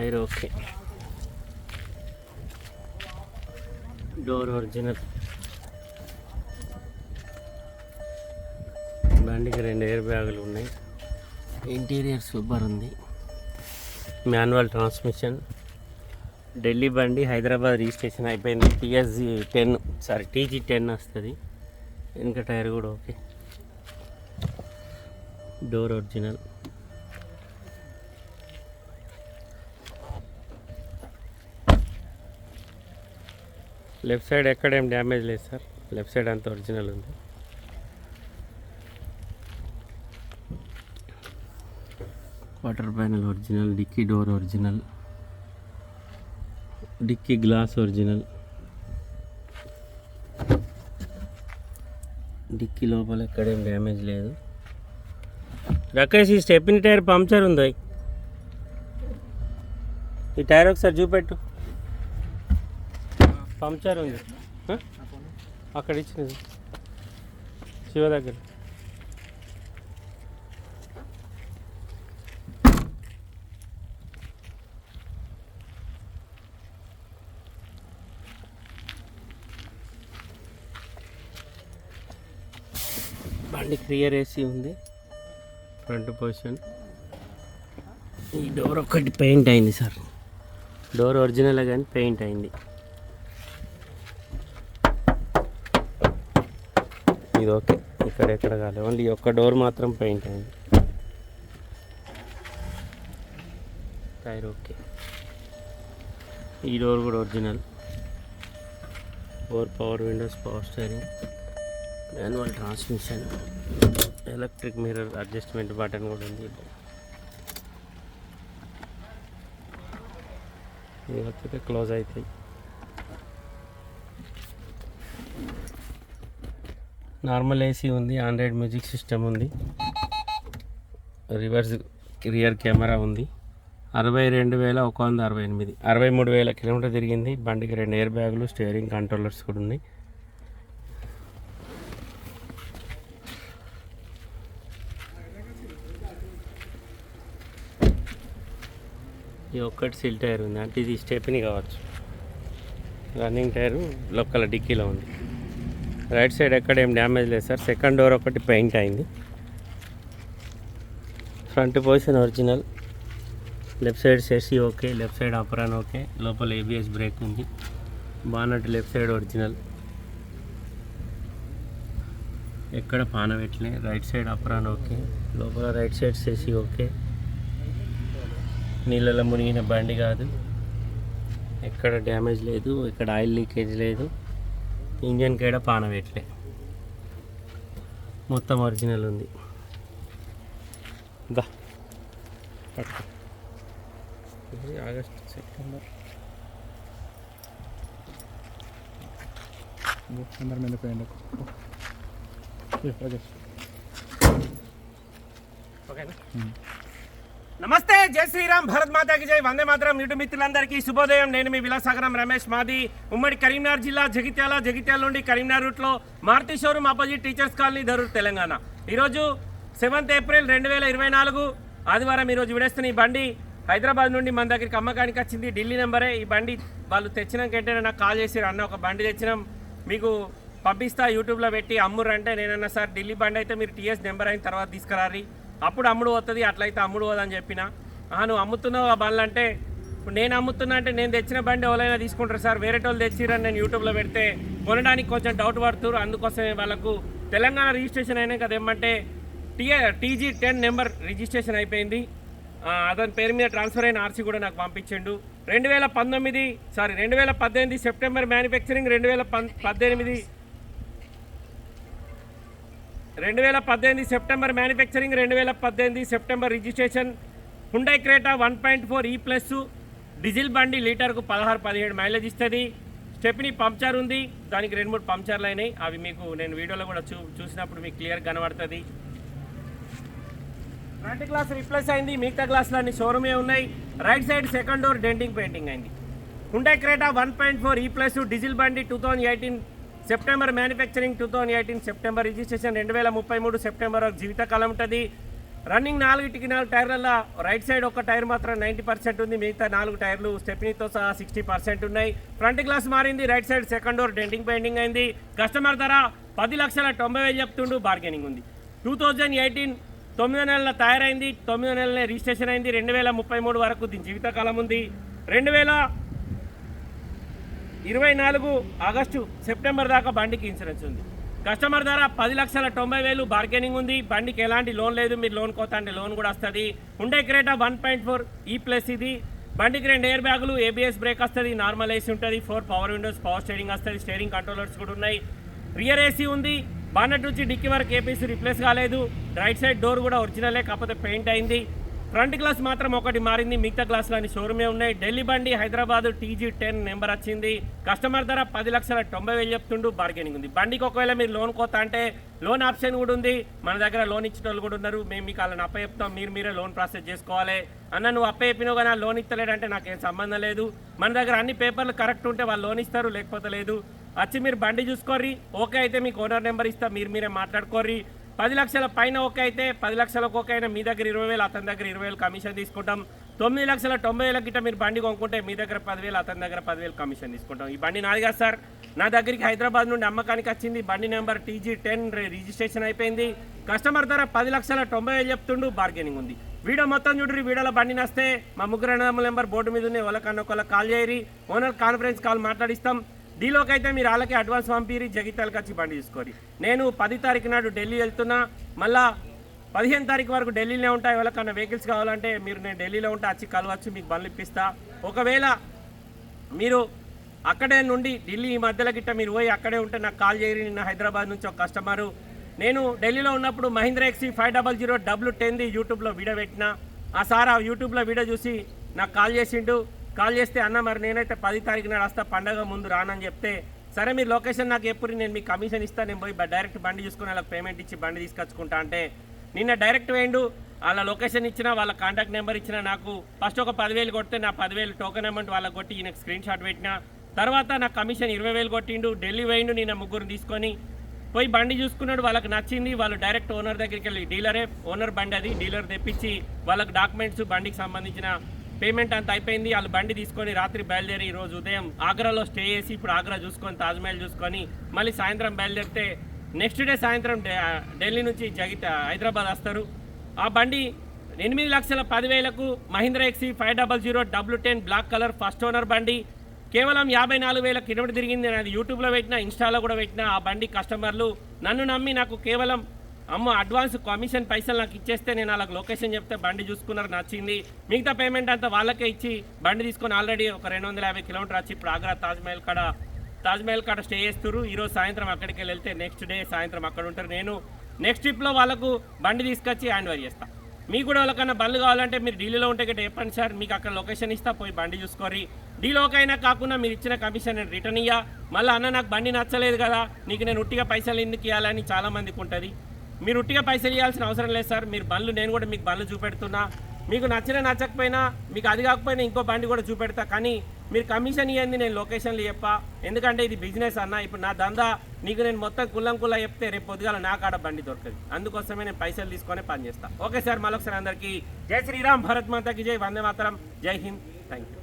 Tyre okay door original బండికి రెండు air బ్యాగులు ఉన్నాయి ఇంటీరియర్ సూపర్ ఉంది మాన్యువల్ ట్రాన్స్మిషన్ ఢిల్లీ బండి హైదరాబాద్ రిజిస్ట్రేషన్ అయిపోయింది TSG ten sorry TG ten వస్తుంది వెనక టైర్ కూడా okay door original left side ఎక్కడ ఏం డ్యామేజ్ లేదు సార్. లెఫ్ట్ సైడ్ అంత ఒరిజినల్ ఉంది. Water panel original dicky door original dicky glass original. Dicky లోపల ఎక్కడేం డ్యామేజ్ లేదు. రకేష్ ఈ స్టెప్ని టైర్ పంక్చర్ ఉంది? ఈ టైర్ ఒకసారి చూపెట్టు. పంచర్ ఉంది. అక్కడ ఇచ్చినది శివ దగ్గర. బండి క్లియర్ ఏసీ ఉంది. Front position. ఈ డోర్ ఒక్కటి పెయింట్ అయింది సార్. డోర్ ఒరిజినల్ కానీ పెయింట్ అయింది. ఇది ఓకే. ఇక్కడ ఎక్కడ కాలేదు ఓన్లీ ఈ ఒక్క డోర్ మాత్రం పెయింట్ అయింది టైర్ ఓకే. ఈ డోర్ కూడా original. Four power windows power steering manual transmission electric mirror adjustment button కూడా ఉంది. ఇది క్లోజ్ అవుతాయి నార్మల్ ఏసీ ఉంది ఆండ్రాయిడ్ మ్యూజిక్ సిస్టమ్ ఉంది రివర్స్ రియర్ కెమెరా ఉంది. అరవై రెండు వేల ఒక వంద అరవై ఎనిమిది అరవై మూడు వేల కిలోమీటర్ తిరిగింది. బండికి రెండు ఎయిర్ బ్యాగులు స్టీరింగ్ కంట్రోలర్స్ కూడా ఉన్నాయి. ఈ ఒక్కటి సిల్ టైర్ ఉంది. అంటే ఇది స్టెప్ని కావచ్చు. రన్నింగ్ టైరు లోకల్ డిక్కీలో ఉంది. రైట్ సైడ్ ఎక్కడ ఏం డ్యామేజ్ లేదు సార్. సెకండ్ డోర్ ఒకటి పెయింట్ అయింది. Front position original. Left side సెసి okay left side apron okay లోపల ఏబిఎస్ బ్రేక్ ఉంది. Bonnet left side original. ఎక్కడ పాన పెట్టలే రైట్ సైడ్ అపరాన్ ఓకే లోపల రైట్ సైడ్ సెసి ఓకే. నీళ్ళలో మునిగిన బండి కాదు. ఎక్కడ డ్యామేజ్ లేదు ఇక్కడ ఆయిల్ లీకేజ్ లేదు. ఇంజన్ కేడ పాన పెట్టలే మొత్తం ఒరిజినల్ ఉంది. దా. August September. అందరి ఓకేనా? నమస్తే జై శ్రీరామ్ భరత్ మాతాకి జై. వందే మాత్రం యూట్యూబ్ మిత్రులందరికీ శుభోదయం. నేను మీ విలాసాగరం రమేష్ మాది. ఉమ్మడి కరీంనగర్ జిల్లా జగిత్యాల జగిత్యాల నుండి కరీంనగర్ రూట్లో Maruti showroom opposite teachers colony Dharur Telangana. ఈరోజు సెవెంత్ ఏప్రిల్ రెండు వేల ఇరవై నాలుగు ఆదివారం ఈరోజు విడేస్తున్న ఈ బండి హైదరాబాద్ నుండి మన దగ్గరికి అమ్మకానికి వచ్చింది. ఢిల్లీ నెంబరే. ఈ బండి వాళ్ళు తెచ్చినాక ఏంటంటే నాకు కాల్ చేసి అన్న ఒక బండి తెచ్చినాం. మీకు పంపిస్తా యూట్యూబ్లో పెట్టి అమ్మురంటే నేనన్నా సార్ ఢిల్లీ బండి అయితే మీరు టీఎస్ నెంబర్ అయిన తర్వాత తీసుకురారి అప్పుడు అమ్ముడు పోతుంది అట్లయితే అమ్ముడు పోదని చెప్పిన. నువ్వు అమ్ముతున్నావు ఆ బండ్లు అంటే ఇప్పుడు నేను అమ్ముతున్నా అంటే నేను తెచ్చిన బండి ఎవరైనా తీసుకుంటారు సార్ వేరే వాళ్ళు తెచ్చిరని నేను యూట్యూబ్లో పెడితే కొనడానికి కొంచెం డౌట్ పడుతున్నారు అందుకోసమే వాళ్ళకు తెలంగాణ రిజిస్ట్రేషన్ అయినా కదా ఏమంటే TA TG ten number registration అయిపోయింది. అతని పేరు మీద ట్రాన్స్ఫర్ అయిన ఆర్సీ కూడా నాకు పంపించిండు. రెండు వేల పంతొమ్మిది సారీ రెండు వేల పద్దెనిమిది సెప్టెంబర్ మ్యానుఫ్యాక్చరింగ్ రెండు వేల పద్దెనిమిది రెండు వేల పద్దెనిమిది సెప్టెంబర్ మ్యానుఫ్యాక్చరింగ్ రెండు వేల పద్దెనిమిది September registration Hyundai Creta one point four e ఈ ప్లస్ డీజిల్ బండి లీటర్కు పదహారు పదిహేడు మైలేజ్ ఇస్తుంది. స్టెప్ని పంక్చర్ ఉంది. దానికి రెండు మూడు పంక్చర్లు అయినాయి. అవి మీకు నేను వీడియోలో కూడా చూ చూసినప్పుడు మీకు క్లియర్ కనబడుతుంది. ఫ్రంట్ గ్లాస్ రిప్లేస్ అయింది. మిగతా గ్లాసులు అన్ని షోరూమే ఉన్నాయి. Right side second door denting painting అయింది. Hyundai Creta one point four e ఈ ప్లస్ డీజిల్ బండి two thousand eighteen September manufacturing two thousand eighteen September registration రెండు వేల ముప్పై మూడు సెప్టెంబర్ వరకు జీవితకాలం ఉంటుంది రన్నింగ్ నాలుగిటికి నాలుగు టైర్లలో రైట్ సైడ్ ఒక టైర్ మాత్రం నైంటీ పర్సెంట్ ఉంది. మిగతా నాలుగు టైర్లు స్టెప్నీతో సహా సిక్స్టీ పర్సెంట్ ఉన్నాయి. ఫ్రంట్ గ్లాస్ మారింది. Right side second door denting painting అయింది. కస్టమర్ ధర పది లక్షల తొంభై వేలు చెప్తుండు. బార్గెనింగ్ ఉంది. టూ థౌజండ్ ఎయిటీన్ తొమ్మిదో నెలల తయారైంది. తొమ్మిదో నెలలనే రిజిస్ట్రేషన్ అయింది. రెండు వేల ముప్పై మూడు వరకు దీని జీవితకాలం ఉంది. రెండు వేల ఇరవై నాలుగు ఆగస్టు సెప్టెంబర్ దాకా బండికి ఇన్సూరెన్స్ ఉంది. కస్టమర్ ధర పది లక్షల తొంభై వేలు బార్గెనింగ్ ఉంది. బండికి ఎలాంటి లోన్ లేదు. మీరు లోన్ కోత అంటే లోన్ కూడా వస్తుంది. ఉండే Creta one point four e ఈ ప్లస్ ఇది. బండికి రెండు ఎయిర్ బ్యాగులు ఏబిఎస్ బ్రేక్ వస్తుంది నార్మల్ ఏసీ ఉంటుంది. Four power windows power steering వస్తుంది. స్టీరింగ్ కంట్రోలర్స్ కూడా ఉన్నాయి. రియర్ ఏసీ ఉంది. బాన్నట్ నుంచి డిక్కీ వరకు ఏపీసీ రిప్లేస్ కాలేదు. రైట్ సైడ్ డోర్ కూడా ఒరిజినలే కాకపోతే పెయింట్ అయింది. ఫ్రంట్ గ్లాస్ మాత్రం ఒకటి మారింది. మిగతా గ్లాసులు అన్ని షోరూమే ఉన్నాయి. ఢిల్లీ బండి హైదరాబాద్ టీజీ టెన్ నెంబర్ వచ్చింది. కస్టమర్ ధర పది లక్షల తొంభై వేలు చెప్తుండు. బార్గెనింగ్ ఉంది. బండికి ఒకవేళ మీరు లోన్ కోత అంటే లోన్ ఆప్షన్ కూడా ఉంది. మన దగ్గర లోన్ ఇచ్చిన వాళ్ళు కూడా ఉన్నారు. మేము మీకు వాళ్ళని అప్ప చెప్తాం మీరు మీరే లోన్ ప్రాసెస్ చేసుకోవాలి. అన్న నువ్వు అప్ప చెప్పినావు కానీ లోన్ ఇస్తలేడంటే నాకేం సంబంధం లేదు. మన దగ్గర అన్ని పేపర్లు కరెక్ట్ ఉంటే వాళ్ళు లోన్ ఇస్తారు లేకపోతే లేదు. వచ్చి మీరు బండి చూసుకోర్రి. ఓకే అయితే మీకు ఓనర్ నెంబర్ ఇస్తా. మీరు మీరే మాట్లాడుకోర్రి. పది లక్షల పైన ఒక అయితే పది లక్షలకు ఓకే అయినా మీ దగ్గర ఇరవై వేలు అతని దగ్గర ఇరవై వేలు కమిషన్ తీసుకుంటాం. తొమ్మిది లక్షల తొంభై వేల గిట్ట మీరు బండి కొనుక్కుంటే మీ దగ్గర పదివేలు అతని దగ్గర పదివేలు కమిషన్ తీసుకుంటాం. ఈ బండి నాది కదా సార్. నా దగ్గరికి హైదరాబాద్ నుండి అమ్మకానికి వచ్చింది. బండి నెంబర్ టీజీ టెన్ రిజిస్ట్రేషన్ అయిపోయింది. కస్టమర్ ధర పది లక్షల తొంభై వేలు చెప్తుండు బార్గెనింగ్ ఉంది. వీడియో మొత్తం చూడరు వీడియోలో బండి నస్తే. మా ముగ్గురు నెంబర్ బోర్డు మీద ఉన్నాయి వాళ్ళకన్నా ఒకళ్ళ కాల్ చేయరి ఓనర్ కాన్ఫరెన్స్ కాల్ మాట్లాడిస్తాం. డీలోకి అయితే మీరు వాళ్ళకి అడ్వాన్స్ పంపిరి జగిత్యాలకు వచ్చి బండి తీసుకోరి. నేను పది తారీఖు నాడు ఢిల్లీ వెళ్తున్నా. మళ్ళా పదిహేను తారీఖు వరకు ఢిల్లీలో ఉంటాయి. ఎవరికన్నా వెహికల్స్ కావాలంటే మీరు నేను ఢిల్లీలో ఉంటే వచ్చి కలవచ్చు మీకు బండ్లు ఇప్పిస్తా. ఒకవేళ మీరు అక్కడే నుండి ఢిల్లీ ఈ మధ్యలో గిట్ట మీరు పోయి అక్కడే ఉంటే నాకు కాల్ చేయరు. నిన్న హైదరాబాద్ నుంచి ఒక కస్టమరు. నేను ఢిల్లీలో ఉన్నప్పుడు Mahindra ఎక్సీ five double zero W టెన్ది యూట్యూబ్లో వీడియో పెట్టిన. ఆ సార్ ఆ యూట్యూబ్లో వీడియో చూసి నాకు కాల్ చేసిండు. కాల్ చేస్తే అన్న మరి నేనైతే పది తారీఖు నాడు వస్తా పండగ ముందు రానని చెప్తే సరే మీరు లొకేషన్ నాకు ఎప్పుడు నేను మీకు కమిషన్ ఇస్తాను నేను పోయి డైరెక్ట్ బండి చూసుకుని వాళ్ళకి పేమెంట్ ఇచ్చి బండి తీసుకొచ్చుకుంటా అంటే నిన్న డైరెక్ట్ వేయండు వాళ్ళ లొకేషన్ ఇచ్చిన వాళ్ళ కాంటాక్ట్ నెంబర్ ఇచ్చిన నాకు ఫస్ట్ ఒక పదివేలు కొడితే నా పదివేలు టోకెన్ అమౌంట్ వాళ్ళకి కొట్టి ఈయనకు స్క్రీన్ షాట్ పెట్టిన తర్వాత నా కమిషన్ ఇరవై వేలు కొట్టిండు ఢిల్లీ వేయండు నిన్న ముగ్గురు తీసుకొని పోయి బండి చూసుకున్నాడు వాళ్ళకి నచ్చింది వాళ్ళు డైరెక్ట్ ఓనర్ దగ్గరికి వెళ్ళి డీలరే ఓనర్ బండి అది డీలర్ తెప్పించి వాళ్ళకి డాక్యుమెంట్స్ బండికి సంబంధించిన పేమెంట్ అంతా అయిపోయింది. వాళ్ళు బండి తీసుకొని రాత్రి బయలుదేరి ఈరోజు రోజు ఉదయం ఆగ్రాలో స్టే చేసి ఇప్పుడు ఆగ్రా చూసుకొని తాజ్మహల్ చూసుకొని మళ్ళీ సాయంత్రం బయలుదేరితే నెక్స్ట్ డే సాయంత్రం ఢిల్లీ నుంచి జగిత హైదరాబాద్ వస్తారు. ఆ బండి ఎనిమిది లక్షల పదివేలకు Mahindra ఎక్సీ five double zero W ten black colour first owner బండి. కేవలం యాభై నాలుగు వేల కిలోమీటర్ తిరిగింది నేను అది యూట్యూబ్లో పెట్టిన ఇన్స్టాలో కూడా పెట్టిన ఆ బండి కస్టమర్లు నన్ను నమ్మి నాకు కేవలం అమ్మ అడ్వాన్స్ కమిషన్ పైసలు నాకు ఇచ్చేస్తే నేను వాళ్ళకి లొకేషన్ చెప్తే బండి చూసుకున్నారు నచ్చింది. మిగతా పేమెంట్ అంతా వాళ్ళకే ఇచ్చి బండి తీసుకొని ఆల్రెడీ ఒక రెండు వందల యాభై కిలోమీటర్ వచ్చి ఇప్పుడు ఆగ్రా తాజ్మహల్ కాడ తాజ్మహల్ కాడ స్టే చేస్తారు ఈరోజు సాయంత్రం అక్కడికి వెళ్తే నెక్స్ట్ డే సాయంత్రం అక్కడ ఉంటారు. నేను నెక్స్ట్ ట్రిప్లో వాళ్ళకు బండి తీసుకొచ్చి హ్యాండ్ ఓవర్ చేస్తాను మీకు కూడా వాళ్ళకన్నా బండ్లు కావాలంటే మీరు ఢిల్లీలో ఉంటే గట్రా చెప్పండి సార్. మీకు అక్కడ లొకేషన్ ఇస్తా పోయి బండి చూసుకోరి డీలోకైనా కాకుండా మీరు ఇచ్చిన కమిషన్ నేను రిటర్న్ ఇయ్యా. మళ్ళీ అన్న నాకు బండి నచ్చలేదు కదా నీకు నేను ఉట్టిగా పైసలు ఎందుకు ఇవ్వాలని చాలామందికి ఉంటుంది. మీరు ఉట్టిగా పైసలు ఇవ్వాల్సిన అవసరం లేదు సార్. మీరు బండ్లు నేను కూడా మీకు బండ్లు చూపెడుతున్నా. మీకు నచ్చిన నచ్చకపోయినా మీకు అది కాకపోయినా ఇంకో బండి కూడా చూపెడతా. కానీ మీరు కమిషన్ ఇవ్వండి నేను లొకేషన్లు చెప్పా. ఎందుకంటే ఇది బిజినెస్ అన్న ఇప్పుడు నా దందా నీకు నేను మొత్తం కుల్లం కుల్ల చెప్తే రేపు పొద్దుగాల నా కాడ బండి దొరకదు. అందుకోసమే నేను పైసలు తీసుకొని పనిచేస్తాను ఓకే సార్ మరొకసారి అందరికీ జై శ్రీరామ్ భరత్ మాతకి జై వందే మాతరం జై హింద్. Thank you